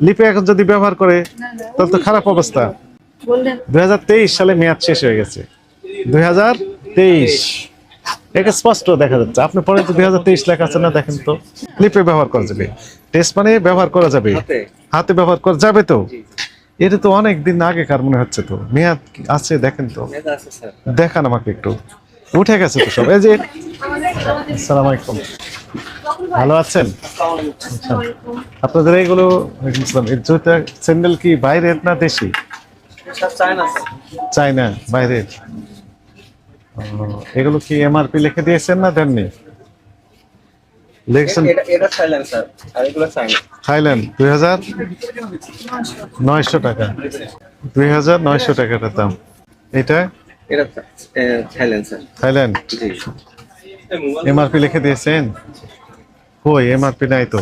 লিপে এখন যদি ব্যবহার করে তাহলে তো খারাপ অবস্থা। দুই সালে মেয়াদ শেষ হয়ে গেছে। দুই একে স্পষ্ট দেখা যাচ্ছে। আপনি পরে তো দু হাজার তেইশ লেখা আছে না দেখেন তো। লিপে ব্যবহার করা যাবে। টেস্ট মানে ব্যবহার করা যাবে। হাতে। হাতে ব্যবহার করা যাবে তো। এটা তো অনেক দিন আগেকার মনে হচ্ছে তো। মেয়াদ আছে দেখেন তো। এটা আছে স্যার। দেখান আমাকে একটু। উঠে গেছে তো সব। এই যে আসসালামু আলাইকুম। ভালো আছেন। আপনাদের এইগুলো জুতা স্যান্ডেল কি বাইরের না দেশি? চায়না। চাইনা বাইরের এগুলো কি এমআরপি লিখে দিয়েছেন না দেননি? লিখেছেন থাইল্যান্ড দুই হাজার নয়শো টাকা। দুই হাজার নয়শো টাকাটার দাম। এটা? এটা থাইল্যান্ড এমআরপি লিখে দিয়েছেন? কই এমআরপি নাই তো?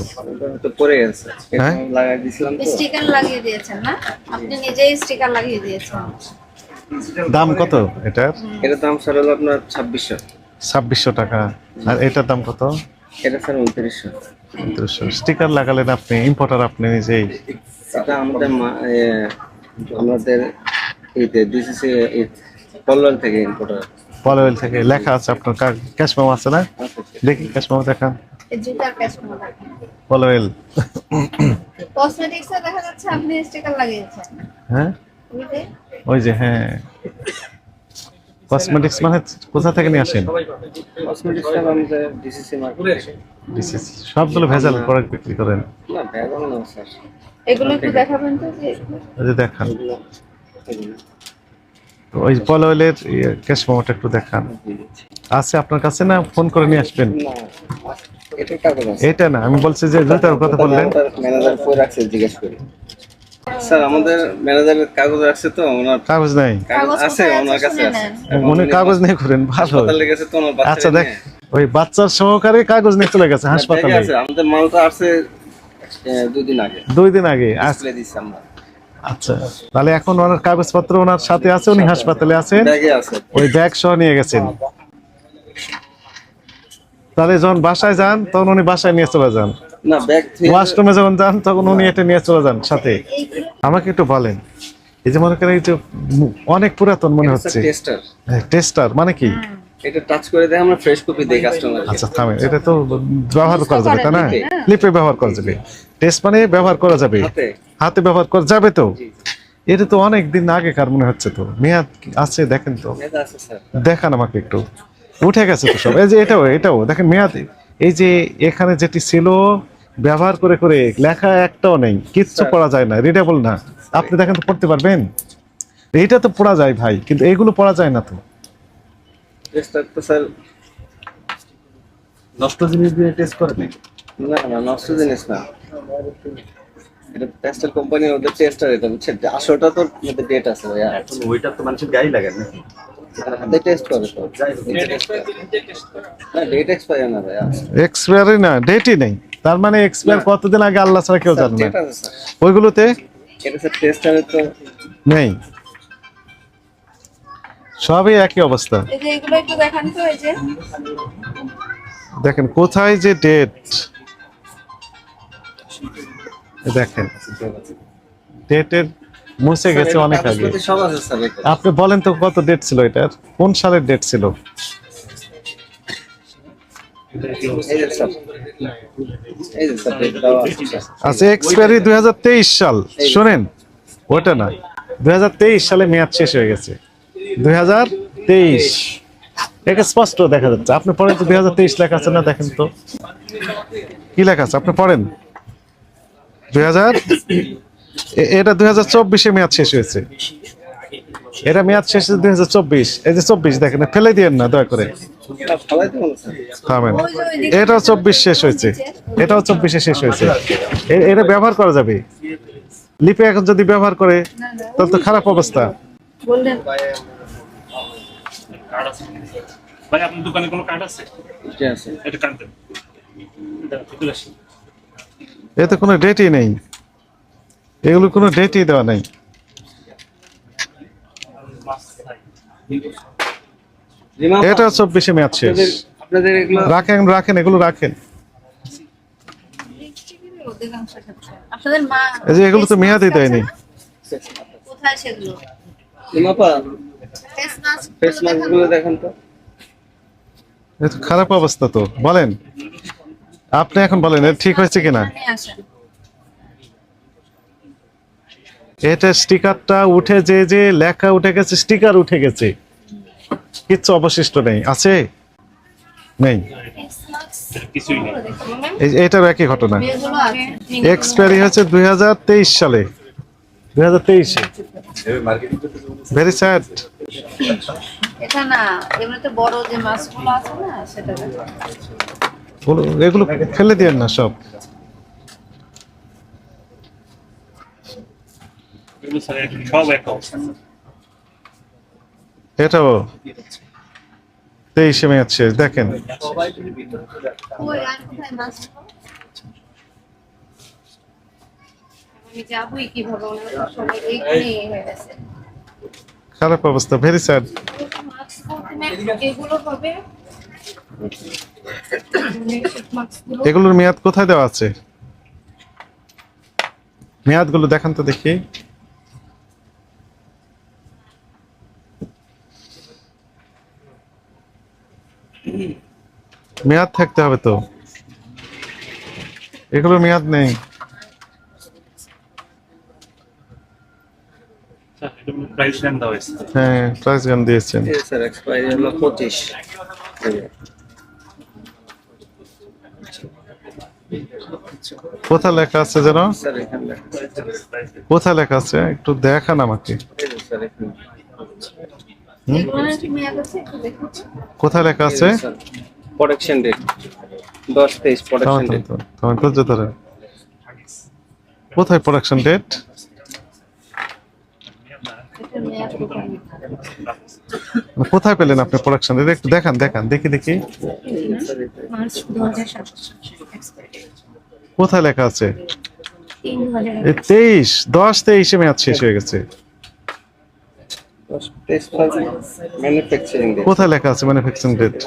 তো পরে গেছে। এটা হ্যাঁ? লাগাই দিছিলাম তো। স্টিকার লাগিয়ে দিয়েছেন না? আপনি নিজেই স্টিকার লাগিয়ে দিয়েছেন। দাম কত এটার? এটার দাম স্যার হলো আপনার ছাব্বিশশো। ছাব্বিশশো টাকা। আর এটার দাম কত? এটা স্যার উনত্রিশশো। স্টিকার লাগালেন আপনি ইম্পোর্টার আপনি নিজেই? এটা আমাদের মা- এ, আমাদের এইতে ডিসিসি পল্লল থেকে ইম্পোর্টার পলওয়েল থেকে লেখা আছে আপনার ক্যাশ মেমো আছে না? দেখি ক্যাশ মেমো দেখান পলওয়েল কসমেটিক্সে দেখা যাচ্ছে আপনি স্টিকার লাগিয়েছেন। হ্যাঁ? ওই যে হ্যাঁ। কসমেটিক্স মানে কোথা থেকে নিয়ে আসেন? সবগুলো ভেজাল প্রোডাক্ট বিক্রি করেন। এগুলো একটু দেখাবেন তো যে দেখান। ওই পলওয়েলের ক্যাশ মেমোটা একটু দেখান। আছে আপনার কাছে না? ফোন করে নিয়ে আসবেন। এটা না আমি বলছি যে জুতার কথা বললেন। ম্যানেজার কই রাখছে জিজ্ঞেস করি স্যার আমাদের ম্যানেজারের কাগজ রাখছে তো ওনার কাগজ নাই। কাগজ কাগজ আছে ওনার কাছে আছে নেন। কাগজ নিয়ে ঘুরেন ভালো। হাসপাতালে গেছে তো ওনার আচ্ছা দেখ ওই বাচ্চার সহকারে কাগজ নিয়ে চলে গেছে হাসপাতালে। আছে আমাদের মালটা আসছে দুই দিন আগে। দুই দিন আগে আসলে দিচ্ছি আমরা। আচ্ছা। তাহলে এখন ওনার কাগজপত্র ওনার সাথে আছে উনি হাসপাতালে আছেন আছে। ওই ব্যাগ সহ নিয়ে গেছেন। তাহলে যখন বাসায় যান তখন উনি বাসায় নিয়ে চলে যান। না ব্যাগ ওয়াশরুমে যখন যান তখন উনি এটা নিয়ে চলে যান সাথে। আমাকে একটু বলেন এই যে মনে করেন এই যে অনেক পুরাতন মনে হচ্ছে। টেস্টার টেস্টার মানে কি? এটা টাচ করে দেয় আমরা ফ্রেশ কপি দেই কাস্টমার আচ্ছা থামেন এটা তো ব্যবহার করা যাবে তাই না? লিপে। লিপে ব্যবহার করা যাবে। টেস্ট মানে ব্যবহার করা যাবে। হাতে। ব্যবহার করা যাবে তো? এটা তো অনেক দিন আগেকার মনে হচ্ছে তো। মেয়াদ আছে দেখেন তো। দেখান আমাকে একটু। উঠে গেছে তো সব। এই যে এটাও এটাও দেখেন মেয়াদ। এই যে এখানে যেটি ছিল ব্যবহার করে করে লেখা একটাও নেই। কিচ্ছু পড়া যায় না। রিডেবল না। আপনি দেখেন তো পড়তে পারবেন? এইটা তো পড়া যায় ভাই কিন্তু এগুলো পড়া যায় না তো। নষ্ট জিনিস দিয়ে টেস্ট করে না না নষ্ট জিনিস না। এটা টেস্টার কোম্পানি ওদের টেস্টার এটা বুঝছেন? আসলটা তো মধ্যে ডেট আছে ভাইয়া। ওইটা তো মানুষের গায়ে লাগে নাকি? হাতে টেস্ট করে তো। না ডেট এক্সপায়ার না ভাইয়া। এক্সপায়ারই না ডেটই নেই। তার মানে এক্সপায়ার কতদিন আগে আল্লাহ ছাড়া কেউ জানে না। ডেট আছে স্যার ওইগুলোতে এটা স্যার টেস্টারে তো। নেই। সবই একই অবস্থা। এই যে এগুলো একটু দেখান তো এই যে। দেখেন কোথায় যে ডেট দেখেন ডেটের মুছে গেছে অনেক আগে। এটা আপনি বলেন তো কত ডেট ছিল এটার কোন সালের ডেট ছিল। আচ্ছা এক্সপায়ারি দুই হাজার তেইশ সাল। শোনেন ওটা না দুই হাজার তেইশ সালে মেয়াদ শেষ হয়ে গেছে। দুই একে স্পষ্ট দেখা যাচ্ছে। আপনি পড়েন তো দুই হাজার তেইশ লেখা আছে না দেখেন তো। কি লেখা আছে? আপনি পড়েন। দুই হাজার? এটা দুই হাজার চব্বিশে মেয়াদ শেষ হয়েছে। এটা মেয়াদ শেষ হয়েছে দুই হাজার চব্বিশ। এই যে চব্বিশ দেখেন ফেলে দিয়েন না দয়া করে। থামেন। এটাও চব্বিশ শেষ হয়েছে। এটাও চব্বিশে শেষ হয়েছে। এটা ব্যবহার করা যাবে। লিপে এখন যদি ব্যবহার করে তাহলে তো খারাপ অবস্থা। বললেন। কার্ড আছে ভাই আপনার দোকানে কোনো কার্ড আছে? এটা আছে। এটা কার্ড দেন। এতে কোনো ডেটই নেই। এগুলো কোনো ডেটই দেওয়া নেই। এটা চব্বিশে মেয়াদ শেষ আপনাদের আপনাদের এগুলো রাখেন রাখেন এগুলো রাখেন। অধিকাংশ ক্ষেত্রে আপনাদের মা এই যে এগুলো তো মেয়াদই দেয়নি। কোথায় সেগুলো? ফেস মাস্কগুলো দেখেন তো খারাপ অবস্থা তো বলেন। আপনি এখন বলেন ঠিক হয়েছে কিনা? এটা স্টিকারটা উঠে যে যে লেখা উঠে গেছে স্টিকার উঠে গেছে। কিচ্ছু অবশিষ্ট নেই। আছে? নেই? এটার একই ঘটনা। এক্সপায়ারি হয়েছে দুই সালে। দুই হাজার তেইশে। ভেরি স্যাড এটা না এমনিতে বড় যে মাছগুলো আছে না সেটা। এগুলো ফেলে দিয়েন না সব। এটাও তেইশে মেয়াদ শেষ দেখেন। হয়ে খারাপ অবস্থা ভেরি স্যাড এগুলো হবে এগুলোর মেয়াদ কোথায় দেওয়া আছে? মেয়াদগুলো দেখান তো দেখি। মেয়াদ থাকতে হবে তো। এগুলোর মেয়াদ নেই। হ্যাঁ প্রাইস গান দিয়েছেন। স্যার এক্সপায়ারি হলো পঁচিশ। কোথায় লেখা আছে যেন? স্যার লেখা আছে। কোথায় লেখা আছে? একটু দেখান আমাকে। কোথায় লেখা আছে। প্রোডাকশন ডেট দশ তেইশ প্রোডাকশন ডেট কোথায় প্রোডাকশন ডেট কোথায় মানে পেলেন আপনি প্রোডাকশন ডেট একটু দেখান দেখান দেখি দেখি। মার্চ কোথায় লেখা আছে? তেইশ দশ তেইশে মেয়াদ শেষ হয়ে গেছে। কোথায় লেখা আছে ম্যানুফ্যাকচারিং ডেট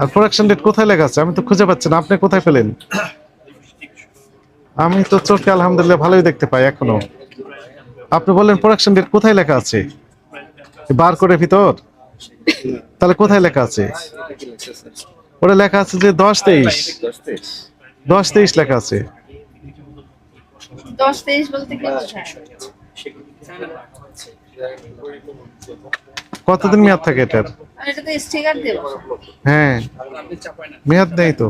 আর প্রোডাকশন ডেট কোথায় লেখা আছে? আমি তো খুঁজে পাচ্ছি না আপনি কোথায় পেলেন? আমি তো চোখে আলহামদুলিল্লাহ ভালোই দেখতে পাই এখনও। আপনি বললেন প্রোডাকশন ডেট কোথায় লেখা আছে? বার করে ভিতর? তাহলে কোথায় লেখা আছে? ওটা লেখা আছে যে দশ তেইশ। দশ তেইশ লেখা আছে। দশ তেইশ বলতে কি কতদিন মেয়াদ থাকে এটার? হ্যাঁ। মেয়াদ নেই তো।